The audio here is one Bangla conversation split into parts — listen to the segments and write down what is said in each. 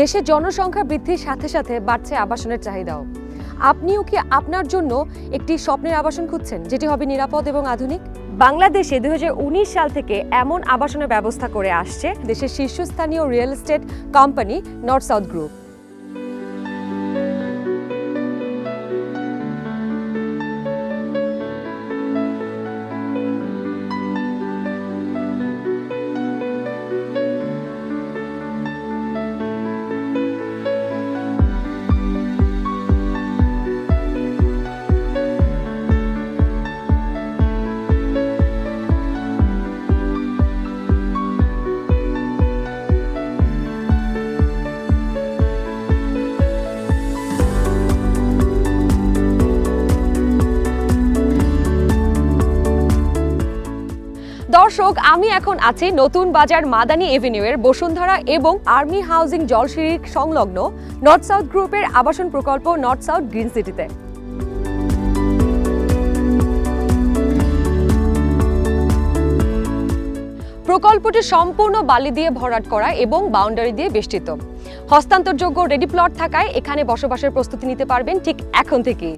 দেশের জনসংখ্যা বৃদ্ধির সাথে সাথে বাড়ছে আবাসনের চাহিদাও। আপনিও কি আপনার জন্য একটি স্বপ্নের আবাসন খুঁজছেন, যেটি হবে নিরাপদ এবং আধুনিক? বাংলাদেশে দুই হাজার উনিশ সাল থেকে এমন আবাসনের ব্যবস্থা করে আসছে দেশের শীর্ষস্থানীয় real estate company North South Group. দর্শক, আমি এখন আছি নতুন বাজার মাদানী এভিনিউয়ের বসুন্ধরা এবং আর্মি হাউজিং জলসিঁড়ির সংলগ্ন নর্থ সাউথ গ্রুপের আবাসন প্রকল্প নর্থ সাউথ গ্রিন সিটিতে। প্রকল্পটি সম্পূর্ণ বালি দিয়ে ভরাট করা এবং বাউন্ডারি দিয়ে বেষ্টিত। হস্তান্তরযোগ্য রেডি প্লট থাকায় এখানে বসবাসের প্রস্তুতি নিতে পারবেন ঠিক এখন থেকেই।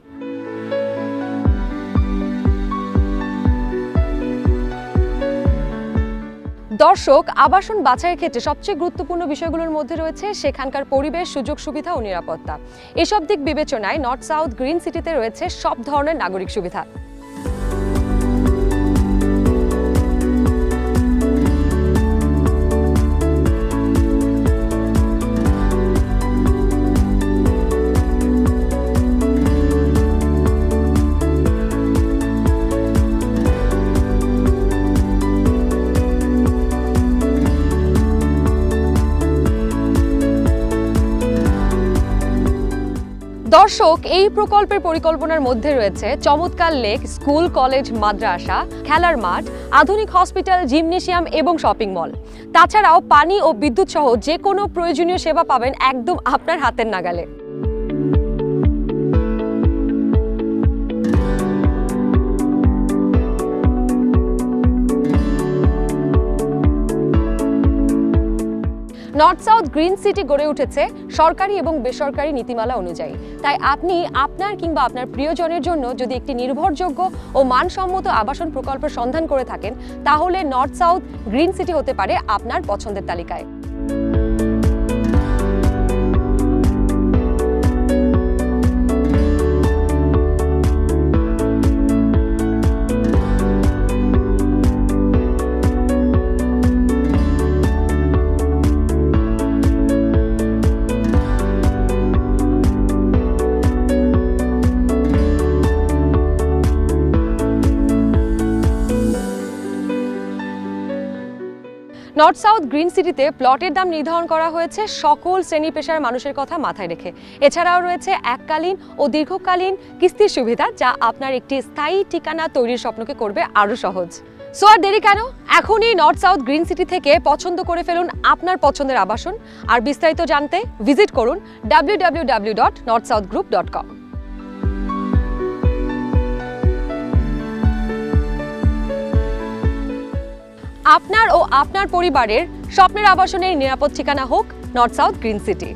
দর্শক, আবাসন বাছাইয়ের ক্ষেত্রে সবচেয়ে গুরুত্বপূর্ণ বিষয়গুলোর মধ্যে রয়েছে সেখানকার পরিবেশ, সুযোগ সুবিধা ও নিরাপত্তা। এসব দিক বিবেচনায় নর্থ সাউথ গ্রিন সিটিতে রয়েছে সব ধরনের নাগরিক সুবিধা। দর্শক, এই প্রকল্পের পরিকল্পনার মধ্যে রয়েছে চমৎকার লেক, স্কুল, কলেজ, মাদ্রাসা, খেলার মাঠ, আধুনিক হসপিটাল, জিমনেশিয়াম এবং শপিং মল। তাছাড়াও পানি ও বিদ্যুৎ সহ যে কোনো প্রয়োজনীয় সেবা পাবেন একদম আপনার হাতের নাগালে। নর্থ সাউথ গ্রিন সিটি গড়ে উঠেছে সরকারি এবং বেসরকারি নীতিমালা অনুযায়ী। তাই আপনি আপনার কিংবা আপনার প্রিয়জনের জন্য যদি একটি নির্ভরযোগ্য ও মানসম্মত আবাসন প্রকল্পের সন্ধান করে থাকেন, তাহলে নর্থ সাউথ গ্রিন সিটি হতে পারে আপনার পছন্দের তালিকায়। নর্থ সাউথ গ্রিন সিটিতে প্লটের দাম নির্ধারণ করা হয়েছে সকল শ্রেণি পেশার মানুষের কথা মাথায় রেখে। এছাড়াও রয়েছে এককালীন ও দীর্ঘকালীন কিস্তির সুবিধা, যা আপনার একটি স্থায়ী ঠিকানা তৈরির স্বপ্নকে করবে আরও সহজ। সো আর দেরি কেন? এখনই নর্থ সাউথ গ্রিন সিটি থেকে পছন্দ করে ফেলুন আপনার পছন্দের আবাসন। আর বিস্তারিত জানতে ভিজিট করুন W W W dot North South Group dot com আপনার ও আপনার পরিবারের স্বপ্নের আবাসনের নিরাপদ ঠিকানা হোক নর্থ সাউথ গ্রিন সিটি।